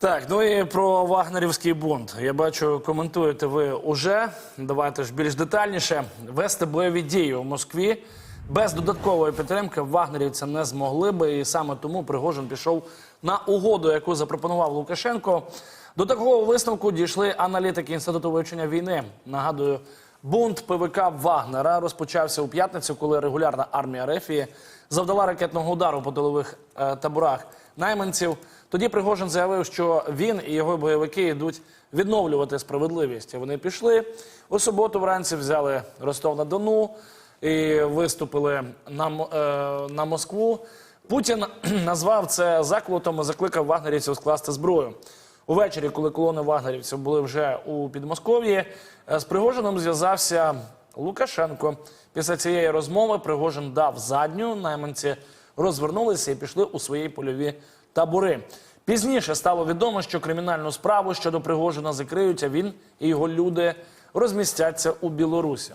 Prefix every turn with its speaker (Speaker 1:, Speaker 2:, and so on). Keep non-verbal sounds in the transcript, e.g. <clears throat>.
Speaker 1: Так, ну і про вагнерівський бунт. Я бачу, коментуєте ви уже. Давайте ж більш детальніше. Вести бойові дії у Москві без додаткової підтримки вагнерівці не змогли би. І саме тому Пригожин пішов на угоду, яку запропонував Лукашенко. До такого висновку дійшли аналітики інституту вивчення війни. Нагадую, бунт ПВК Вагнера розпочався у п'ятницю, коли регулярна армія Рефії завдала ракетного удару по тилових е, таборах найманців. Тоді Пригожин заявив, що він і його бойовики йдуть відновлювати справедливість. Вони пішли у суботу. Вранці взяли Ростов на Дону і виступили на, е, на Москву. Путін <clears throat> назвав це заколотом і закликав вагнерівців скласти зброю. Увечері, коли колони вагнерівців були вже у Підмосков'ї, е, з Пригожином зв'язався Лукашенко. Після цієї розмови Пригожин дав задню, найманці розвернулися і пішли у свої польові табори. Пізніше стало відомо, що кримінальну справу щодо Пригожина закриють, а він і його люди розмістяться у Білорусі.